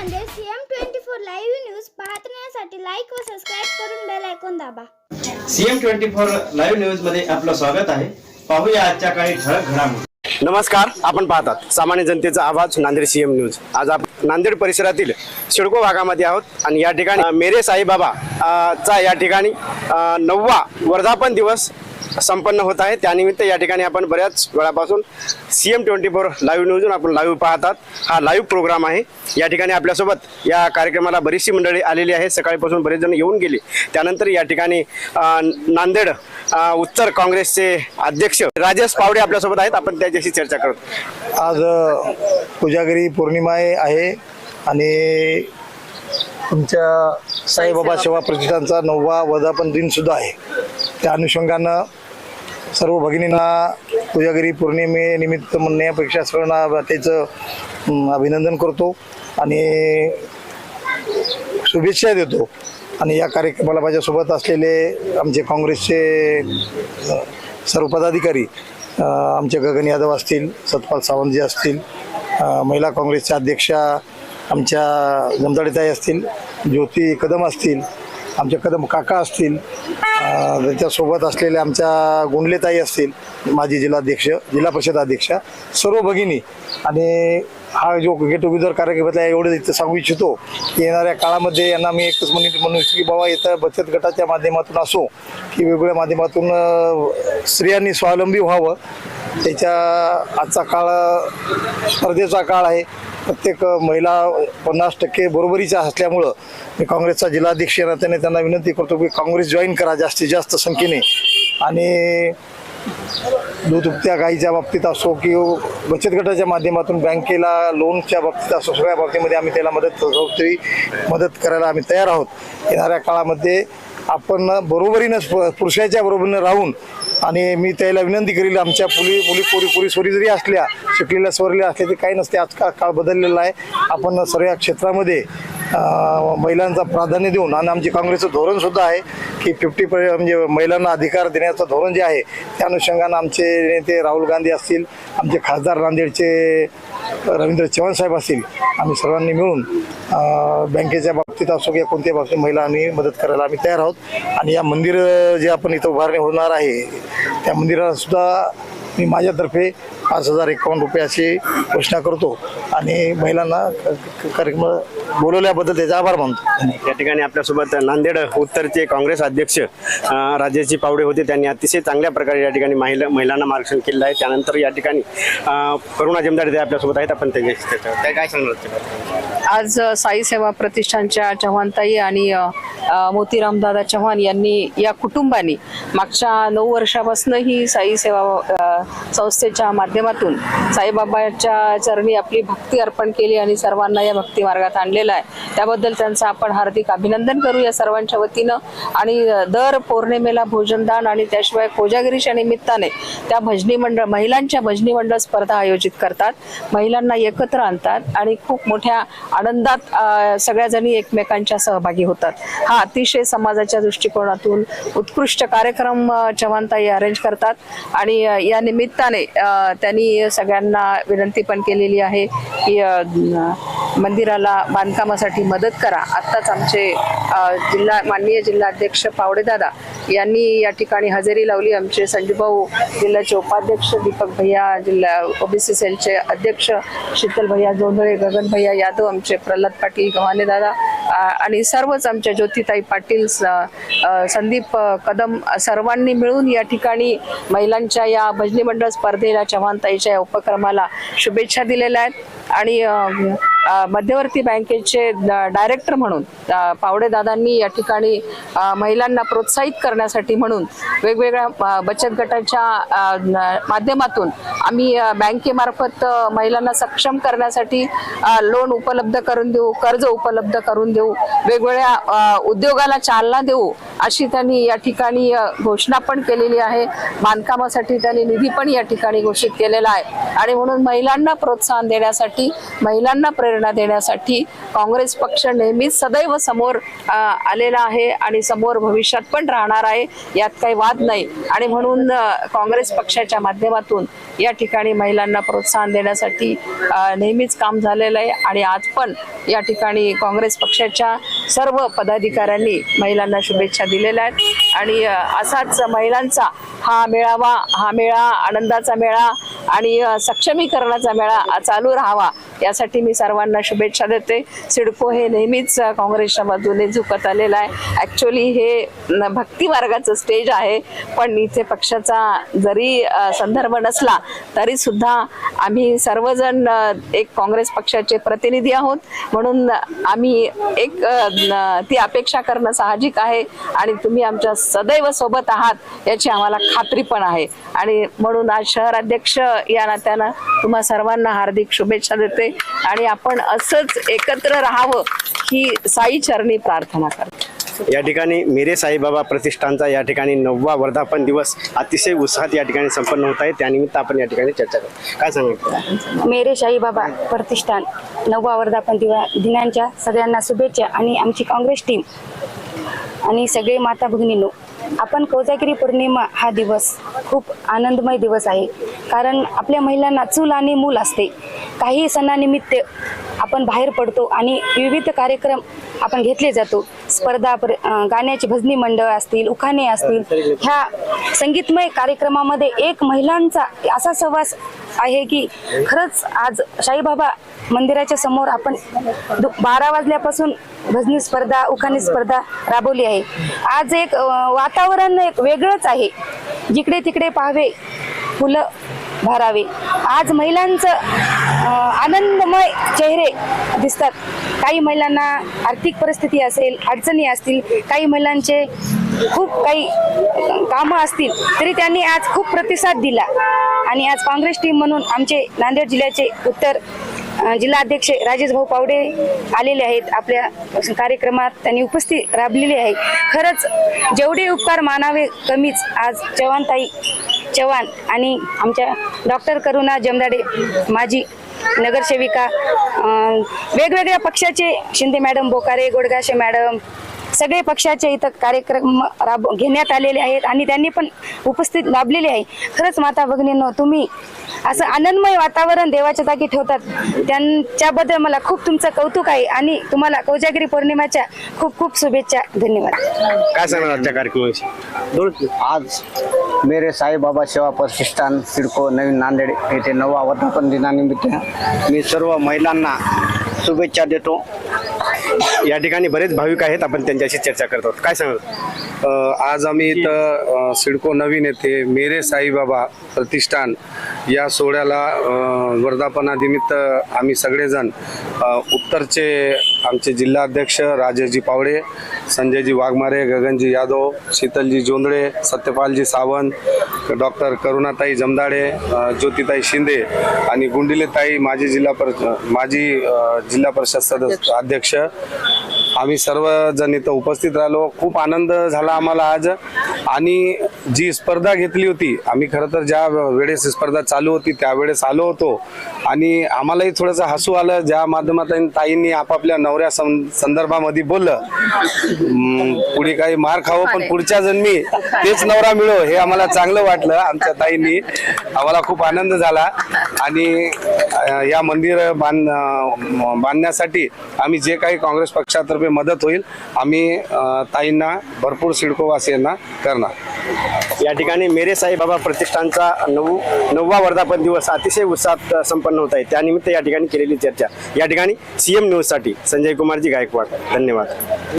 Nanded CM twenty four live news पाहण्यासाठी like व subscribe करून बेल ऐकून दाबा. सीएम ट्वेंटी फोर लाईव्ह न्यूजमध्ये आपलं स्वागत आहे. पाहूया आजच्या काही ठळक घडामोडी. नमस्कार आपण पाहतात सामान्य जनतेचा आवाज नांदेड सीएम न्यूज आज आपण नांदेड परिसरातील सिडको भागामध्ये आहोत आणि या ठिकाणी अ, मेरे साईबाबा अ, चा या ठिकाणी अ, नववा वर्धापन दिवस संपन्न होत आहे. त्यानिमित्त या ठिकाणी आपण बऱ्याच वेळापासून C M twenty four live न्यूजून आपण लाईव्ह पाहतात. हा लाईव्ह प्रोग्राम आहे. या ठिकाणी आपल्यासोबत या कार्यक्रमाला बरीचशी मंडळी आलेली आहे. सकाळीपासून बरेच जण येऊन गेले. त्यानंतर या ठिकाणी नांदेड उत्तर काँग्रेसचे अध्यक्ष राजेश पावडे आपल्यासोबत आहेत. आपण त्याच्याशी चर्चा करतो आज पूजागिरी कोजागिरी पौर्णिमा आहे आहे आणि तुमच्या साईबाबा सेवा प्रतिष्ठानचा नववा वर्धापन दिन सुद्धा आहे. त्या अनुषंगानं सर्व भगिनींना तुझ्यागिरी पौर्णिमेनिमित्त म्हणण्यापेक्षा सर्वांना त्याचं अभिनंदन करतो आणि शुभेच्छा देतो. आणि या कार्यक्रमाला माझ्यासोबत असलेले आमचे काँग्रेसचे सर्व पदाधिकारी आमचे गगन यादव असतील सतपाल सावंतजी असतील महिला काँग्रेसच्या अध्यक्षा आमच्या जमदाडेताई असतील ज्योती कदम असतील आमचे कदम काका असतील त्याच्यासोबत असलेले आमच्या गुंडलेताई असतील माजी जिल्हाध्यक्ष जिल्हा परिषद अध्यक्षा सर्व भगिनी. आणि हा जो गेट टुगेदर कार्यक्रम आहे एवढं इथं सांगू इच्छितो की येणाऱ्या काळामध्ये यांना मी एकच म्हणून म्हणू इच्छितो की बाबा इथं बचत गटाच्या माध्यमातून असो की वेगवेगळ्या माध्यमातून स्त्रियांनी स्वावलंबी व्हावं. त्याच्या आजचा काळ स्पर्धेचा काळ आहे. प्रत्येक महिला पन्नास टक्के बरोबरीच्या असल्यामुळं मी काँग्रेसचा जिल्हाध्यक्ष या नात्याने त्यांना विनंती करतो की काँग्रेस जॉईन करा जास्तीत जास्त संख्येने. आणि दूध उपत्या गाईच्या बाबतीत असो की बचत गटाच्या माध्यमातून बँकेला लोनच्या बाबतीत असो सगळ्या बाबतीमध्ये आम्ही त्याला मदत तरी मदत करायला आम्ही तयार आहोत. येणाऱ्या काळामध्ये आपण बरोबरीनं पुरुषाच्या बरोबरीनं राहून आणि मी त्याला विनंती करील आमच्या पुली पुली पोरी पोरी जरी असल्या शिकलेल्या स्वरल्या असल्या तरी काही नसते. आजकाल काळ बदललेला आहे. आपण सर्व क्षेत्रामध्ये महिलांचा प्राधान्य देऊन आणि आमचे काँग्रेसचं धोरणसुद्धा आहे की फिफ्टी म्हणजे महिलांना अधिकार देण्याचं धोरण जे आहे त्या अनुषंगानं आमचे नेते राहुल गांधी असतील आमचे खासदार नांदेडचे रवींद्र चव्हाण साहेब असतील आम्ही सर्वांनी मिळून बँकेच्या बाबतीत असो किंवा कोणत्या बाबतीत महिलांनी मदत करायला आम्ही तयार आहोत. आणि या मंदिर जे आपण इथं उभारणी होणार आहे त्या मंदिराला सुद्धा मी माझ्यातर्फे पाच हजार एकावन्न रुपयाची घोषणा करतो. आणि महिलांना कार्यक्रम बोलवल्याबद्दल त्याचा आभार मानतो. या ठिकाणी आपल्यासोबत नांदेड उत्तरचे काँग्रेस अध्यक्ष राजेशजी पावडे होते. त्यांनी अतिशय चांगल्या प्रकारे या ठिकाणी महिला महिलांना मार्गदर्शन केलेलं आहे. त्यानंतर या ठिकाणी करुणा जमदाडे आपल्यासोबत आहेत. आपण त्यांच्याशी चर्चा करू. काय सांगणार? आज साई सेवा प्रतिष्ठानच्या चव्हाणताई आणि मोतीरामदादा चव्हाण यांनी या कुटुंबानी मागच्या नऊ वर्षापासून ही साई सेवा संस्थेच्या माध्यमातून साईबाबाच्या चरणी आपली भक्ती अर्पण केली आणि सर्वांना या भक्ती मार्गात आणलेला आहे. त्याबद्दल त्यांचं आपण हार्दिक अभिनंदन करू या सर्वांच्या वतीनं. आणि दर पौर्णिमेला भोजनदान आणि त्याशिवाय कोजागिरीच्या निमित्ताने त्या भजनी मंडळ महिलांच्या भजनी मंडळ स्पर्धा आयोजित करतात. महिलांना एकत्र आणतात आणि खूप मोठ्या आनंदात सगळ्याजणी सगळ्या जणी एकमेकांच्या सहभागी होतात. हा अतिशय समाजाच्या दृष्टिकोनातून उत्कृष्ट कार्यक्रम चव्हाणताई अरेंज करतात. आणि या निमित्ताने त्यांनी सगळ्यांना विनंती पण केलेली आहे की मंदिराला बांधकामासाठी मदत करा. आत्ताच आमचे जिल्हा माननीय जिल्हाध्यक्ष पावडेदादा यांनी या ठिकाणी हजेरी लावली. आमचे संजूभाऊ जिल्ह्याचे उपाध्यक्ष दीपक भैया जिल्हा ओबीसी सेलचे अध्यक्ष शीतल भैया जोंधळे गगन भैया यादव आमचे प्रल्हाद पाटील गव्हाणे दादा आणि सर्वच आमच्या ज्योतिताई पाटील स- संदीप कदम सर्वांनी मिळून या ठिकाणी महिलांच्या या भजनी मंडळ स्पर्धेला चव्हाणताईच्या या उपक्रमाला शुभेच्छा दिलेल्या आहेत. आणि मध्यवर्ती बँकेचे डायरेक्टर म्हणून पावडे दादांनी या ठिकाणी महिलांना प्रोत्साहित करण्यासाठी म्हणून वेगवेगळ्या बचत गटाच्या माध्यमातून आम्ही बँकेमार्फत महिलांना सक्षम करण्यासाठी लोन उपलब्ध करून देऊ कर्ज उपलब्ध करून देऊ वेगवेगळ्या उद्योगाला चालना देऊ अशी त्यांनी या ठिकाणी घोषणा पण केलेली आहे. बांधकामासाठी त्यांनी निधी पण या ठिकाणी घोषित केलेला आहे. आणि म्हणून महिलांना प्रोत्साहन देण्यासाठी महिलांना प्रेरणा प्रेरणा देण्यासाठी काँग्रेस पक्ष नेहमीच सदैव समोर आलेला आहे आणि समोर भविष्यात पण राहणार आहे यात काही वाद नाही. आणि म्हणून काँग्रेस पक्षाच्या माध्यमातून या ठिकाणी महिलांना प्रोत्साहन देण्यासाठी नेहमीच काम झालेलं आहे. आणि आज पण या ठिकाणी काँग्रेस पक्षाच्या सर्व पदाधिकाऱ्यांनी महिलांना शुभेच्छा दिलेल्या आहेत. आणि असाच महिलांचा हा मेळावा हा मेळा आनंदाचा मेळा आणि सक्षमीकरणाचा मेळा चालू राहावा यासाठी मी सर्वांना शुभेच्छा देते. सिडको हे नेहमीच काँग्रेसच्या बाजूने झुकत आलेलं आहे. ॲक्च्युली हे भक्तिमार्गाचं भक्ती मार्गाचं स्टेज आहे. पण इथे पक्षाचा जरी संदर्भ नसला तरी सुद्धा आम्ही सर्वजण एक काँग्रेस पक्षाचे प्रतिनिधी आहोत. म्हणून आम्ही एक ती अपेक्षा करणं साहजिक आहे. आणि तुम्ही आमच्या सदैव सोबत आहात याची आम्हाला खात्री पण आहे. आणि म्हणून आज शहर अध्यक्ष या नात्यानं तुम्हा सर्वांना हार्दिक शुभेच्छा देते. आणि आपण असंच एकत्र राहावं ही साई चरणी प्रार्थना करते. या ठिकाणी मेरे साईबाबा प्रतिष्ठानचा या ठिकाणी नववा वर्धापन दिवस अतिशय उत्साहात या ठिकाणी संपन्न होत आहे. त्यानिमित्त आपण या ठिकाणी चर्चा करू. काय सांगितलं मेरे शाही बाबा प्रतिष्ठान नववा वर्धापन दिवा दिनांच्या सगळ्यांना शुभेच्छा आणि आमची काँग्रेस टीम आणि सगळे माता भगिनींनो आपण कोजागिरी पौर्णिमा हा दिवस खूप आनंदमय दिवस आहे. कारण आपल्या महिलांना चूल आणि मूल असते. काही सणानिमित्त आपण बाहेर पडतो आणि विविध कार्यक्रम आपण घेतले जातो. स्पर्धा पर- गाण्याची भजनी मंडळ असतील उखाणे असतील ह्या संगीतमय कार्यक्रमामध्ये एक महिलांचा असा सहवास आहे की खरंच आज साईबाबा मंदिराच्या समोर आपण दु- बारा वाजल्यापासून भजनी स्पर्धा उखाणी स्पर्धा राबवली आहे. आज एक वातावरण एक वेगळंच आहे. जिकडे तिकडे पाहावे फुलं भरावे आज महिलांचं आनंदमय चेहरे दिसतात. काही महिलांना आर्थिक परिस्थिती असेल अडचणी असतील काही महिलांचे खूप काही कामं असतील तरी त्यांनी आज खूप प्रतिसाद दिला. आणि आज काँग्रेस टीम म्हणून आमचे नांदेड जिल्ह्याचे उत्तर जिल्हा जिल्हाध्यक्ष राजेश भाऊ पावडे आलेले आहेत. आपल्या कार्यक्रमात त्यांनी उपस्थित राबलेली आहे. खरंच जेवढे उपकार मानावे कमीच. आज जवानताई चव्हाण आणि आमच्या डॉक्टर करुणा जमदाडे माजी नगरसेविका वेगवेगळ्या पक्षाचे शिंदे मॅडम बोकारे गोडगाशे मॅडम सगळे पक्षाचे इथं कार्यक्रम राब घेण्यात आलेले आहेत आणि त्यांनी पण उपस्थित लाभलेले आहे. खरंच माता भगिनींनो तुम्ही असं आनंदमय वातावरण देवाच्या जागी ठेवतात. त्यांच्याबद्दल मला खूप तुमचं कौतुक आहे आणि तुम्हाला कोजागिरी पौर्णिमाच्या खूप खूप शुभेच्छा. धन्यवाद. काय सांगणार आज मेरे साईबाबा सेवा प्रतिष्ठान सिडको नवीन नांदेड येथे नवा वर्धापन दिनानिमित्त मी सर्व महिलांना शुभेच्छा देतो. या ठिकाणी बरेच भाविक आहेत आपण त्यांच्याशी चर्चा करतो आहोत. काय सांगू आज आम्ही इथं सिडको नवीन येथे मेरे साईबाबा प्रतिष्ठान या सोहळ्याला वर्धापनानिमित्त आम्ही सगळेजण उत्तरचे आमचे जिल्हाध्यक्ष राजेशजी पावडे संजयजी वाघमारे गगनजी यादव शीतलजी जोंधळे सत्यपालजी सावंत डॉक्टर करुणाताई जमदाडे ज्योतिताई शिंदे आणि गुंडिलेताई माजी जिल्हा पर माजी जिल्हा परिषद सदस्य अध्यक्ष आम्ही सर्वजण इथं उपस्थित राहिलो. खूप आनंद झाला आम्हाला आज. आणि जी स्पर्धा घेतली होती आम्ही खरं तर ज्या वेळेस स्पर्धा चालू होती त्यावेळेस आलो होतो. आणि आम्हालाही थोडंसं हसू आलं ज्या माध्यमातून ताईंनी आपापल्या नवऱ्या सं- संदर्भामध्ये बोललं पुढे काही मार खावं पण पुढच्या जन्मी तेच नवरा मिळो हे आम्हाला चांगलं वाटलं. आमच्या ताईंनी आम्हाला खूप आनंद झाला. आणि या मंदिर बांध बांधण्यासाठी आम्ही जे काही काँग्रेस पक्षातर्फे मदत होईल आम्ही ताईंना भरपूर सिडकोवासियांना करणार. या ठिकाणी मेरे साईबाबा प्रतिष्ठानचा नऊ नववा वर्धापन दिवस अतिशय उत्साहात संपन्न होत आहे. त्यानिमित्त या ठिकाणी केलेली चर्चा. या ठिकाणी सीएम न्यूजसाठी संजय कुमारजी गायकवाड. धन्यवाद.